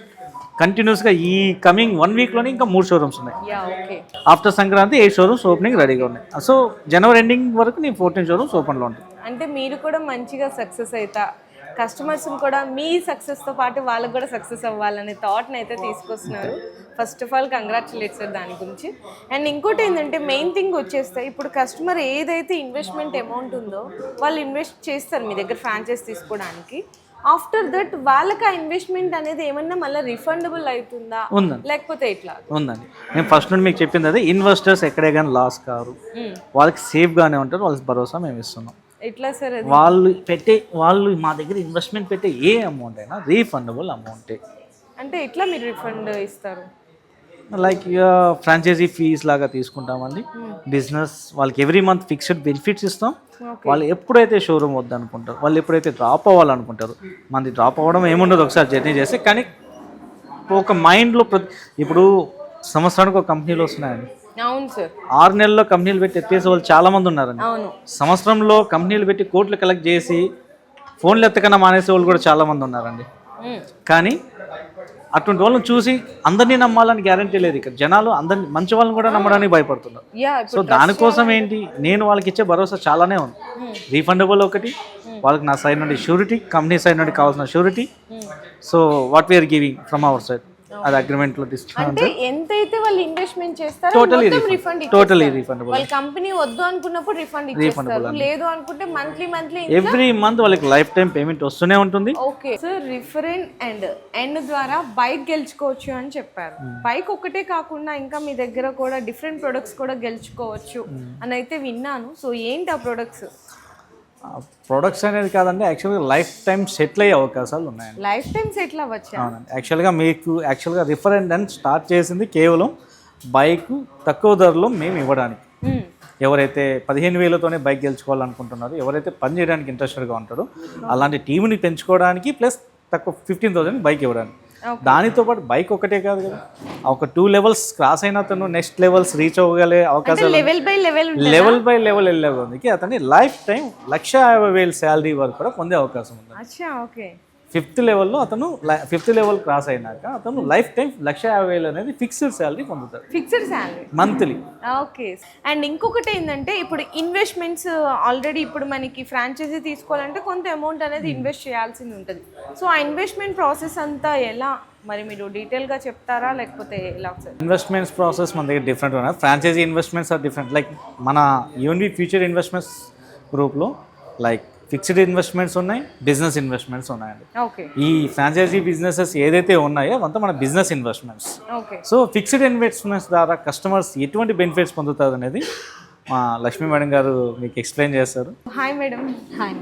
[SPEAKER 2] కంటిన్యూస్గా ఈ కమింగ్ వన్ వీక్లోనే ఇంకా మూడు షోరూమ్స్ ఉన్నాయి.
[SPEAKER 1] Yeah okay
[SPEAKER 2] after Sankranti eight showrooms opening రెడీగా ఉన్నాయి. సో జనవరి ఎండింగ్ వరకు నేను ఫోర్టీన్ షోరూమ్స్ ఓపెన్లో ఉంటాయి.
[SPEAKER 1] అంటే మీరు కూడా మంచిగా సక్సెస్ అవుతా కస్టమర్స్ కూడా మీ సక్సెస్తో పాటు వాళ్ళకు కూడా సక్సెస్ అవ్వాలనే థాట్ని అయితే తీసుకొస్తున్నారు. First of all congratulate sir దాని గురించి. అండ్ ఇంకోటి ఏంటంటే మెయిన్ థింగ్ వచ్చేస్తే ఇప్పుడు కస్టమర్ ఏదైతే ఇన్వెస్ట్మెంట్ అమౌంట్ ఉందో వాళ్ళు ఇన్వెస్ట్ చేస్తారు మీ దగ్గర ఫ్రాంచైజ్ తీసుకోవడానికి. ఆఫ్టర్ దట్ వాళ్ళకి ఆ ఇన్వెస్ట్మెంట్ అనేది ఏమన్నా మళ్ళీ రిఫండబుల్ అవుతుందా
[SPEAKER 2] ఉందండి.
[SPEAKER 1] లేకపోతే ఎట్లా?
[SPEAKER 2] ఉందండి. నేను ఫస్ట్ నుండి మీకు చెప్పింది అదే ఇన్వెస్టర్స్ ఎక్కడే కానీ లాస్ కారు.
[SPEAKER 1] మ్మ్.
[SPEAKER 2] వాళ్ళకి సేఫ్గానే ఉంటారు వాళ్ళకి భరోసా మేము ఇస్తున్నాం.
[SPEAKER 1] ఎట్లా సార్
[SPEAKER 2] వాళ్ళు పెట్టే వాళ్ళు మా దగ్గర ఇన్వెస్ట్మెంట్ పెట్టే ఏ అమౌంట్ అయినా రీఫండబుల్ అమౌంటే
[SPEAKER 1] అంటే ఎట్లా మీరు రిఫండ్ ఇస్తారు?
[SPEAKER 2] లైక్ ఇక ఫ్రాంచైజీ ఫీజ్ లాగా తీసుకుంటామండి. బిజినెస్ వాళ్ళకి ఎవ్రీ మంత్ ఫిక్స్డ్ బెనిఫిట్స్ ఇస్తాం. వాళ్ళు ఎప్పుడైతే షోరూమ్ వద్దనుకుంటారు వాళ్ళు ఎప్పుడైతే డ్రాప్ అవ్వాలనుకుంటారు మనది డ్రాప్ అవ్వడం ఏముండదు ఒకసారి జర్నీ చేస్తే. కానీ ఒక మైండ్లో ప్రతి ఇప్పుడు సంవత్సరానికి ఒక కంపెనీలు వస్తున్నాయండి. ఆరు నెలల్లో కంపెనీలు పెట్టి ఎత్తేసే వాళ్ళు చాలా మంది ఉన్నారండి. సంవత్సరంలో కంపెనీలు పెట్టి కోట్లు కలెక్ట్ చేసి ఫోన్లు ఎత్తకన్నా మానేసే వాళ్ళు కూడా చాలా మంది ఉన్నారండి.
[SPEAKER 1] మ్మ్.
[SPEAKER 2] కానీ అటువంటి వాళ్ళని చూసి అందరినీ నమ్మాలని గ్యారంటీ లేదు. ఇక్కడ జనాలు అందరిని మంచి వాళ్ళని కూడా నమ్మడానికి భయపడుతున్నారు. సో దానికోసం ఏంటి? నేను వాళ్ళకి ఇచ్చే భరోసా చాలానే ఉంది. రీఫండబుల్ ఒకటి వాళ్ళకి నా సైడ్ నుండి షూరిటీ కంపెనీ సైడ్ నుండి కావాల్సిన surety so what we are giving from our side అది అగ్రిమెంట్లో తీసుకున్నాను
[SPEAKER 1] అంటే ఎంతైతే వాళ్ళు ఇన్వెస్ట్మెంట్ చేస్తారో
[SPEAKER 2] refund.
[SPEAKER 1] Refund
[SPEAKER 2] Totally refundable.
[SPEAKER 1] వాళ్ళ కంపెనీ వద్దు అనుకున్నప్పుడు రిఫండ్ ఇచ్చేస్తారు. లేదు అనుకుంటే మంత్లీ మంత్లీ
[SPEAKER 2] ఎవ్రీ మంత్ వాళ్ళకి లైఫ్ టైం పేమెంట్ వస్తూనే ఉంటుంది.
[SPEAKER 1] Okay sir referent and end ద్వారా బైక్ గెలుచుకోవచ్చు అని చెప్పారు. బైక్ ఒకటే కాకుండా ఇంకా మీ దగ్గర కూడా డిఫరెంట్ ప్రొడక్ట్స్ కూడా గెలుచుకోవచ్చు అని అయితే విన్నాను. సో ఏంటి ఆ ప్రొడక్ట్స్
[SPEAKER 2] ప్రొడక్ట్స్ అనేది కాదండి యాక్చువల్గా లైఫ్ టైం సెటిల్ అయ్యే అవకాశాలు ఉన్నాయండి.
[SPEAKER 1] లైఫ్ టైం సెటిల్ అవ్వచ్చా?
[SPEAKER 2] అవునండి. యాక్చువల్గా మీకు యాక్చువల్గా రిఫరెండ్ అని స్టార్ట్ చేసింది కేవలం బైక్ తక్కువ ధరలో మేము ఇవ్వడానికి.
[SPEAKER 1] మ్మ్.
[SPEAKER 2] ఎవరైతే పదిహేను వేలతోనే బైక్ గెలుచుకోవాలనుకుంటున్నారో ఎవరైతే పని చేయడానికి ఇంట్రెస్టెడ్గా ఉంటారో అలాంటి టీంని పెంచుకోవడానికి ప్లస్ తక్కువ ఫిఫ్టీన్ థౌసండ్ బైక్ ఇవ్వడానికి. దానితో పాటు బైక్ ఒకటే కాదు కదా. ఒక టూ లెవెల్స్ క్రాస్ అయిన అతను నెక్స్ట్ లెవెల్స్ రీచ్ అవ్వగలే అవకాశాలు
[SPEAKER 1] level by level
[SPEAKER 2] level by level వెళ్ళే అతని లైఫ్ టైం లక్ష యాభై వేలు శాలరీ వరకు కూడా పొందే అవకాశం ఉంది.
[SPEAKER 1] అచ్చా ఓకే
[SPEAKER 2] ఫిఫ్త్ లెవెల్లో అతను ఫిఫ్త్ లెవెల్ క్రాస్ అయినాక అతను లైఫ్ టైం లక్ష యాభై వేలు అనేది ఫిక్స్డ్ శాలరీ పొందుతాడు.
[SPEAKER 1] Fixed salary?
[SPEAKER 2] Monthly.
[SPEAKER 1] Okay. And ఇంకొకటి ఏంటంటే ఇప్పుడు ఇన్వెస్ట్మెంట్స్ ఆల్రెడీ ఇప్పుడు మనకి ఫ్రాంచైజీ తీసుకోవాలంటే కొంత అమౌంట్ అనేది ఇన్వెస్ట్ చేయాల్సింది ఉంటుంది. సో ఆ ఇన్వెస్ట్మెంట్ ప్రాసెస్ అంతా ఎలా? మరి మీరు డీటెయిల్గా చెప్తారా? లేకపోతే ఎలా
[SPEAKER 2] ఇన్వెస్ట్మెంట్స్ ప్రాసెస్ మన దగ్గర డిఫరెంట్ ఉన్నాయి. Franchise investments are different like మన యూఎన్బి ఫ్యూచర్ ఇన్వెస్ట్మెంట్స్ గ్రూప్లో లైక్ ఫిక్స్డ్ ఇన్వెస్ట్మెంట్స్ ఉన్నాయి బిజినెస్ ఇన్వెస్ట్మెంట్స్ ఉన్నాయండి.
[SPEAKER 1] ఓకే.
[SPEAKER 2] ఈ ఫ్రాంచైజీ బిజినెసెస్ ఏదైతే ఉన్నాయో అవంతా మన business investments.
[SPEAKER 1] Okay.
[SPEAKER 2] So fixed investments ద్వారా కస్టమర్స్ ఎటువంటి బెనిఫిట్స్ పొందుతారు అనేది మా లక్ష్మీ మేడం గారు మీకు ఎక్స్ప్లెయిన్ చేస్తారు
[SPEAKER 1] hi madam.
[SPEAKER 3] Hi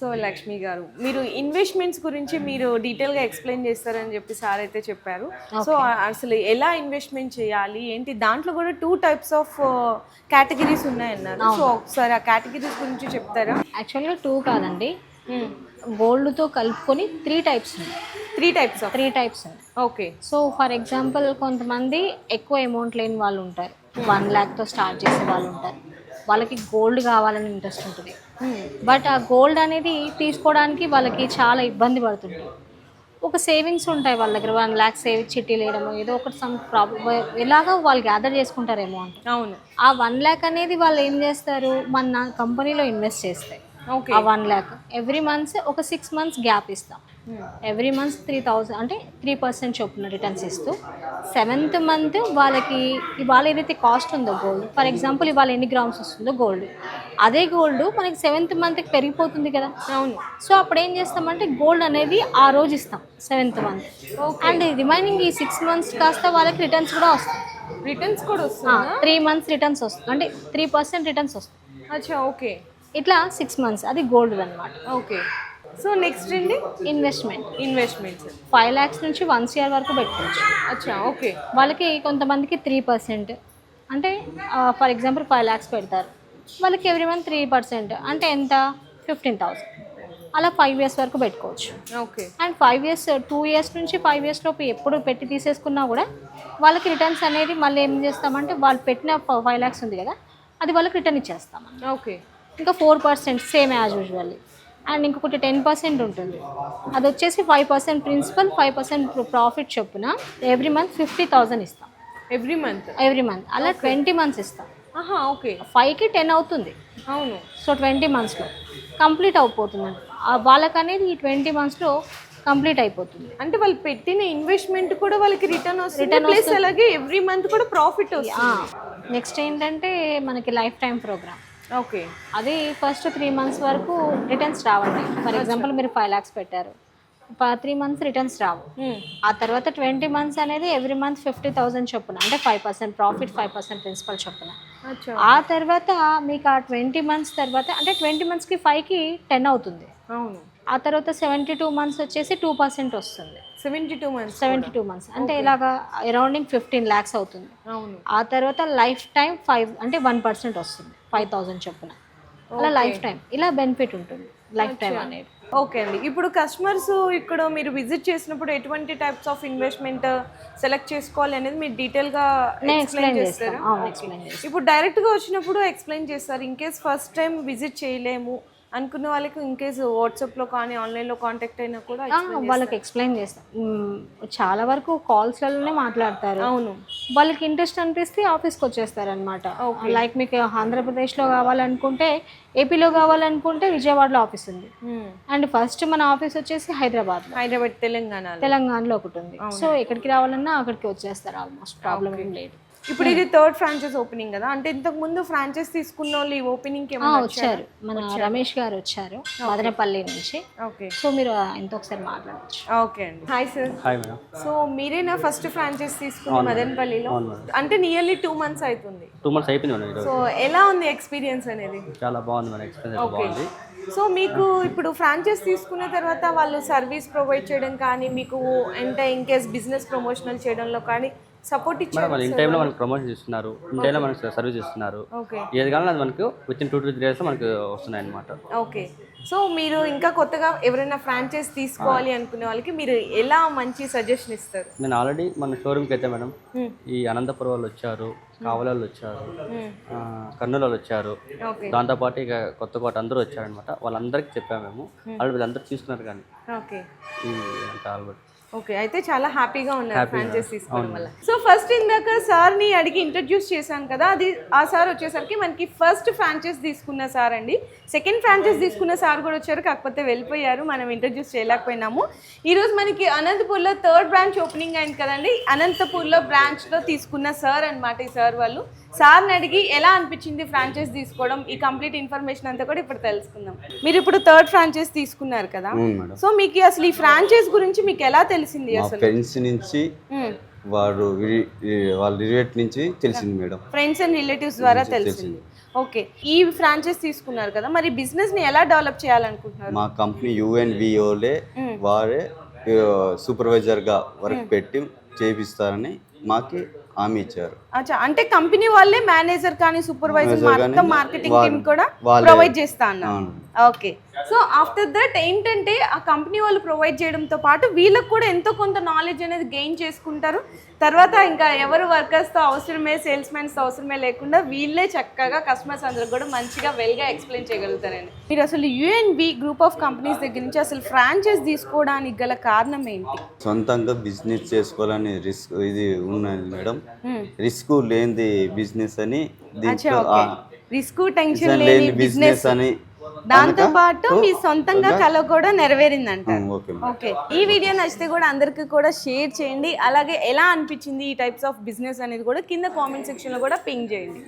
[SPEAKER 1] so Lakshmi గారు మీరు ఇన్వెస్ట్మెంట్స్ గురించి మీరు డీటెయిల్గా ఎక్స్ప్లెయిన్ చేస్తారని చెప్పి సార్ అయితే చెప్పారు. సో అసలు ఎలా ఇన్వెస్ట్మెంట్ చేయాలి? ఏంటి? దాంట్లో కూడా టూ టైప్స్ ఆఫ్ కేటగిరీస్ ఉన్నాయన్నారు. సో ఒకసారి ఆ కేటగిరీస్ గురించి చెప్తారా?
[SPEAKER 3] యాక్చువల్గా టూ కాదండి. గోల్డ్తో కలుపుకొని త్రీ టైప్స్ ఉన్నాయి.
[SPEAKER 1] Three types of
[SPEAKER 3] three types
[SPEAKER 1] okay
[SPEAKER 3] so for example కొంతమంది ఎక్కువ అమౌంట్ లేని వాళ్ళు ఉంటారు. వన్ ల్యాక్తో స్టార్ట్ చేసే వాళ్ళు ఉంటారు. వాళ్ళకి గోల్డ్ కావాలని ఇంట్రెస్ట్ ఉంటుంది. బట్ ఆ గోల్డ్ అనేది తీసుకోవడానికి వాళ్ళకి చాలా ఇబ్బంది పడుతుంటారు ఒక సేవింగ్స్ ఉంటాయి వాళ్ళ దగ్గర. వన్ ల్యాక్ సేవ్ చిట్టి లేయడము ఏదో ఒకటి సమ్ ప్రాబ్లం ఎలాగో వాళ్ళు గ్యాదర్ చేసుకుంటారు అమౌంట్
[SPEAKER 1] అవును.
[SPEAKER 3] ఆ వన్ ల్యాక్ అనేది వాళ్ళు ఏం చేస్తారు? మన కంపెనీలో ఇన్వెస్ట్ చేస్తాయి.
[SPEAKER 1] ఓకే
[SPEAKER 3] ఆ వన్ ల్యాక్ ఎవ్రీ మంత్స్ ఒక సిక్స్ మంత్స్ గ్యాప్ ఇస్తాం. ఎవ్రీ మంత్ త్రీ థౌజండ్ అంటే త్రీ పర్సెంట్ చొప్పున రిటర్న్స్ ఇస్తూ సెవెంత్ మంత్ వాళ్ళకి ఇవాళ ఏదైతే కాస్ట్ ఉందో గోల్డ్ ఫర్ ఎగ్జాంపుల్ ఇవాళ ఎన్ని గ్రామ్స్ వస్తుందో గోల్డ్ అదే గోల్డ్ మనకి సెవెంత్ మంత్కి పెరిగిపోతుంది కదా?
[SPEAKER 1] అవును.
[SPEAKER 3] సో అప్పుడు ఏం చేస్తామంటే గోల్డ్ అనేది ఆ రోజు ఇస్తాం సెవెంత్ మంత్ అండ్ రిమైనింగ్ ఈ సిక్స్ మంత్స్ కాస్త వాళ్ళకి రిటర్న్స్ కూడా వస్తాయి.
[SPEAKER 1] రిటర్న్స్ కూడా వస్తుందా?
[SPEAKER 3] త్రీ మంత్స్ రిటర్న్స్ వస్తుంది. అంటే త్రీ పర్సెంట్ రిటర్న్స్ వస్తాయి
[SPEAKER 1] అచ్చా ఓకే
[SPEAKER 3] ఇట్లా సిక్స్ మంత్స్ అది గోల్డ్ అనమాట
[SPEAKER 1] ఓకే సో నెక్స్ట్ అండి?
[SPEAKER 3] ఇన్వెస్ట్మెంట్.
[SPEAKER 1] ఇన్వెస్ట్మెంట్స్
[SPEAKER 3] ఫైవ్ ల్యాక్స్ నుంచి వన్ సిఆర్ వరకు పెట్టుకోవచ్చు.
[SPEAKER 1] అచ్చా ఓకే.
[SPEAKER 3] వాళ్ళకి కొంతమందికి త్రీ పర్సెంట్. అంటే ఫర్ ఎగ్జాంపుల్ ఫైవ్ ల్యాక్స్ పెడతారు. వాళ్ళకి ఎవ్రీ మంత్ త్రీ పర్సెంట్. అంటే ఎంత? Fifteen thousand. అలా ఫైవ్ ఇయర్స్ వరకు పెట్టుకోవచ్చు.
[SPEAKER 1] Okay.
[SPEAKER 3] And five years two years నుంచి ఫైవ్ ఇయర్స్ లోపు ఎప్పుడు పెట్టి తీసేసుకున్నా కూడా వాళ్ళకి రిటర్న్స్ అనేది మళ్ళీ ఏం చేస్తామంటే వాళ్ళు పెట్టిన ఫైవ్ ల్యాక్స్ ఉంది కదా అది వాళ్ళకి రిటర్న్ ఇచ్చేస్తాం.
[SPEAKER 1] ఓకే.
[SPEAKER 3] ఇంకా four percent same as usually. And ఇంకొకటి టెన్ పర్సెంట్ ఉంటుంది. అది వచ్చేసి five percent principal five percent profit చొప్పున ఎవ్రీ మంత్ ఫిఫ్టీ థౌజండ్ ఇస్తాం.
[SPEAKER 1] Every month?
[SPEAKER 3] Every month. అలా ట్వంటీ మంత్స్ ఇస్తాం.
[SPEAKER 1] ఆహా ఓకే.
[SPEAKER 3] ఫైవ్కి టెన్ అవుతుంది.
[SPEAKER 1] అవును.
[SPEAKER 3] సో ట్వంటీ మంత్స్లో కంప్లీట్ అయిపోతుంది వాళ్ళకి అనేది ఈ ట్వంటీ మంత్స్లో కంప్లీట్ అయిపోతుంది.
[SPEAKER 1] అంటే వాళ్ళు పెట్టిన ఇన్వెస్ట్మెంట్ కూడా వాళ్ళకి రిటర్న్ వస్తుంది. ప్లస్ అలాగే ఎవ్రీ మంత్ కూడా ప్రాఫిట్ వస్తుంది.
[SPEAKER 3] నెక్స్ట్ ఏంటంటే మనకి లైఫ్ టైం ప్రోగ్రామ్.
[SPEAKER 1] ఓకే
[SPEAKER 3] అది ఫస్ట్ త్రీ మంత్స్ వరకు రిటర్న్స్ రావండి. ఫర్ ఎగ్జాంపుల్ మీరు ఫైవ్ ల్యాక్స్ పెట్టారు. త్రీ మంత్స్ రిటర్న్స్ రావు. ఆ తర్వాత ట్వంటీ మంత్స్ అనేది ఎవ్రీ మంత్ ఫిఫ్టీ థౌసండ్ చొప్పున అంటే five percent profit five percent principal చొప్పున. ఆ తర్వాత మీకు ఆ ట్వంటీ మంత్స్ తర్వాత అంటే ట్వంటీ మంత్స్కి ఫైవ్కి టెన్ అవుతుంది.
[SPEAKER 1] అవును.
[SPEAKER 3] ఆ తర్వాత సెవెంటీ టూ మంత్స్ వచ్చేసి టూ పర్సెంట్ వస్తుంది.
[SPEAKER 1] Seventy two months
[SPEAKER 3] seventy two months అంటే ఇలాగా అరౌండింగ్ ఫిఫ్టీన్ ల్యాక్స్ అవుతుంది.
[SPEAKER 1] అవును.
[SPEAKER 3] ఆ తర్వాత లైఫ్ టైం ఫైవ్ అంటే వన్ పర్సెంట్ వస్తుంది. ఫైవ్ థౌజండ్ చొప్పున. అలా లైఫ్ టైం ఇలా బెనిఫిట్ ఉంటుంది. లైఫ్ టైం అనేది.
[SPEAKER 1] ఓకే అండి. ఇప్పుడు కస్టమర్స్ ఇక్కడ మీరు విజిట్ చేసినప్పుడు ఎటువంటి టైప్స్ ఆఫ్ ఇన్వెస్ట్మెంట్ సెలెక్ట్ చేసుకోవాలి అనేది మీరు డీటెయిల్గా
[SPEAKER 3] నేను
[SPEAKER 1] ఎక్స్ప్లెయిన్ చేస్తారా? ఇప్పుడు డైరెక్ట్గా వచ్చినప్పుడు ఎక్స్ప్లెయిన్ చేస్తారు. In case first time visit చేయలేము అనుకున్న వాళ్ళకి ఇన్ కేస్ వాట్సాప్లో కానీ ఆన్లైన్లో కాంటాక్ట్ అయినా కూడా
[SPEAKER 3] వాళ్ళకి ఎక్స్ప్లెయిన్ చేస్తాం. చాలా వరకు కాల్స్లలోనే మాట్లాడతారు.
[SPEAKER 1] అవును.
[SPEAKER 3] వాళ్ళకి ఇంట్రెస్ట్ అనిపిస్తే ఆఫీస్కి వచ్చేస్తారు అనమాట లైక్ మీకు ఆంధ్రప్రదేశ్లో కావాలనుకుంటే ఏపీలో కావాలనుకుంటే విజయవాడలో ఆఫీస్ ఉంది. అండ్ ఫస్ట్ మన ఆఫీస్ వచ్చేసి హైదరాబాద్లో.
[SPEAKER 1] హైదరాబాద్ తెలంగాణలో.
[SPEAKER 3] తెలంగాణలో ఒకటి ఉంది. సో ఎక్కడికి రావాలన్నా అక్కడికి వచ్చేస్తారు. ఆల్మోస్ట్ ప్రాబ్లం ఏం లేదు.
[SPEAKER 1] ఇప్పుడు ఇది థర్డ్ ఫ్రాంచైజ్ ఓపెనింగ్ కదా. అంటే ఇంతకు ముందు ఫ్రాంచైజ్ తీసుకున్న వాళ్ళు ఈ ఓపెనింగ్
[SPEAKER 3] వచ్చారు? మన రమేష్ గారు వచ్చారు మదనపల్లి నుంచి.
[SPEAKER 1] ఓకే.
[SPEAKER 3] సో మీరు ఆయనతో ఒకసారి మాట్లాడచ్చు.
[SPEAKER 1] ఓకే అండి. Hi sir
[SPEAKER 4] hi madam
[SPEAKER 1] so మీరేనా ఫస్ట్ ఫ్రాంచైజ్ తీసుకుంది మదనపల్లిలో? అంటే నియర్లీ టూ మంత్స్ అవుతుంది
[SPEAKER 4] టూ మంత్స్ అయిపోయింది మేడం
[SPEAKER 1] సో ఎలా ఉంది ఎక్స్పీరియన్స్ అనేది?
[SPEAKER 4] చాలా బాగుంది మేడం ఎక్స్పీరియన్స్ బాగుంది.
[SPEAKER 1] సో మీకు ఇప్పుడు ఫ్రాంచైజ్ తీసుకున్న తర్వాత వాళ్ళు సర్వీస్ ప్రొవైడ్ చేయడం కానీ మీకు అంటే ఇన్ కేస్ బిజినెస్ ప్రమోషనల్ చేయడంలో కానీ సపోర్ట్ ఇచ్చారు
[SPEAKER 4] ఇన్ టైంలో మనకు ప్రమోషన్ ఇస్తున్నారు ఇన్ టైంలో మనకు సర్వీస్ ఇస్తున్నారు
[SPEAKER 1] ఓకే
[SPEAKER 4] ఏది కావాలన్నా అది మనకు with in two three days మనకు వస్తున్నాయి అనమాట
[SPEAKER 1] ఓకే సో మీరు ఇంకా కొత్తగా ఎవరైనా ఫ్రాంచైజ్ తీసుకోవాలి అనుకునే వాళ్ళకి మీరు ఎలా మంచి సజెషన్ ఇస్తారు?
[SPEAKER 4] నేను ఆల్రెడీ మన షోరూమ్కి అయితే మేడం
[SPEAKER 1] Hmm.
[SPEAKER 4] ఈ అనంతపురం వాళ్ళు వచ్చారు కావలి వాళ్ళు వచ్చారు ఆ, కర్నూలు వాళ్ళు వచ్చారు. దాంతోపాటు ఇక కొత్తకోట అందరూ వచ్చారనమాట వాళ్ళందరికీ చెప్పాము మేము. వాళ్ళు వీళ్ళందరూ తీసుకున్నారు కానీ.
[SPEAKER 1] ఓకే
[SPEAKER 4] ఈ అంత ఆల్రెడీ
[SPEAKER 1] ఓకే అయితే చాలా హ్యాపీగా ఉన్నారు ఫ్రాంచైజ్ తీసుకోవడం వల్ల. సో ఫస్ట్ ఇందాక సార్ని అడిగి ఇంట్రడ్యూస్ చేశాం కదా అది ఆ సార్ వచ్చేసరికి మనకి ఫస్ట్ ఫ్రాంచైజ్ తీసుకున్న సార్ అండి. సెకండ్ ఫ్రాంచైజ్ తీసుకున్న సార్ కూడా వచ్చారు కాకపోతే వెళ్ళిపోయారు మనం ఇంట్రడ్యూస్ చేయలేకపోయినాము. ఈరోజు మనకి అనంతపూర్లో థర్డ్ బ్రాంచ్ ఓపెనింగ్ అయింది కదండి. అనంతపూర్లో బ్రాంచ్లో తీసుకున్న సార్ అన్నమాట ఈ సార్ వాళ్ళు. సార్ని అడిగి ఎలా అనిపించింది ఫ్రాంచైజ్ తీసుకోవడం? ఈ కంప్లీట్ ఇన్ఫర్మేషన్ అంతా కూడా ఇప్పుడు తెలుసుకుందాం. మీరు ఇప్పుడు థర్డ్ ఫ్రాంచైజ్ తీసుకున్నారు కదా? సో మీకు అసలు ఈ ఫ్రాంచైజ్ గురించి మీకు ఎలా తెలిసింది అసలు?
[SPEAKER 5] ఫ్రెండ్స్ నుంచి. వారు వాళ్ళ రిలేట్ నుంచి తెలిసింది మేడం.
[SPEAKER 1] ఫ్రెండ్స్ అండ్ రిలేటివ్స్ ద్వారా తెలిసింది ఓకే. ఈ ఫ్రాంచైజ్ తీసుకున్నారు కదా మరి బిజినెస్ని ఎలా డెవలప్ చేయాలనుకుంటున్నారు?
[SPEAKER 5] మా కంపెనీ యుఎన్బిఓలే వారే సూపర్వైజర్గా వర్క్ పెట్టి చేపిస్తారని మాకి హామీ ఇచ్చారు.
[SPEAKER 1] అచ్చా అంటే కంపెనీ వాళ్ళే మేనేజర్ కానీ సూపర్వైజర్ మొత్తం మార్కెటింగ్ టీమ్ కూడా ప్రొవైడ్ చేస్తా
[SPEAKER 5] అవును.
[SPEAKER 1] ఓకే. సో ఆఫ్టర్ దట్ ఏంటంటే ఆ కంపెనీ వాళ్ళు ప్రొవైడ్ చేయడంతో పాటు వీళ్ళకి కూడా ఎంతో కొంత నాలెడ్జ్ అనేది గెయిన్ చేసుకుంటారు. తర్వాత ఇంకా ఎవరు వర్కర్స్తో అవసరమే సేల్స్ మ్యాన్స్ అవసరమే లేకుండా వీళ్ళే చక్కగా కస్టమర్స్ అందరూ కూడా మంచిగా వెల్గా ఎక్స్ప్లెయిన్ చేయగలుగుతారండి. మీరు అసలు యుఎన్బి గ్రూప్ ఆఫ్ కంపెనీస్ దగ్గర నుంచి అసలు ఫ్రాంచైజ్ తీసుకోవడానికి గల కారణం ఏంటి?
[SPEAKER 5] సొంతంగా బిజినెస్ చేసుకోవాలని రిస్క్ ఇది ఉన్నది మేడం. రిస్క్ లేనిది బిజినెస్ అని దీంట్లో
[SPEAKER 1] రిస్క్ టెన్షన్
[SPEAKER 5] లేని
[SPEAKER 1] లేని బిజినెస్
[SPEAKER 5] అని
[SPEAKER 1] దాంతో పాటు మీ సొంతంగా కళ కూడా నెరవేరిందంట
[SPEAKER 5] ఓకే
[SPEAKER 1] ఓకే. ఈ వీడియో నచ్చితే కూడా అందరికీ కూడా షేర్ చేయండి. అలాగే ఎలా అనిపించింది ఈ టైప్స్ ఆఫ్ బిజినెస్ అనేది కూడా కింద కామెంట్ సెక్షన్లో కూడా పింక్ చేయండి.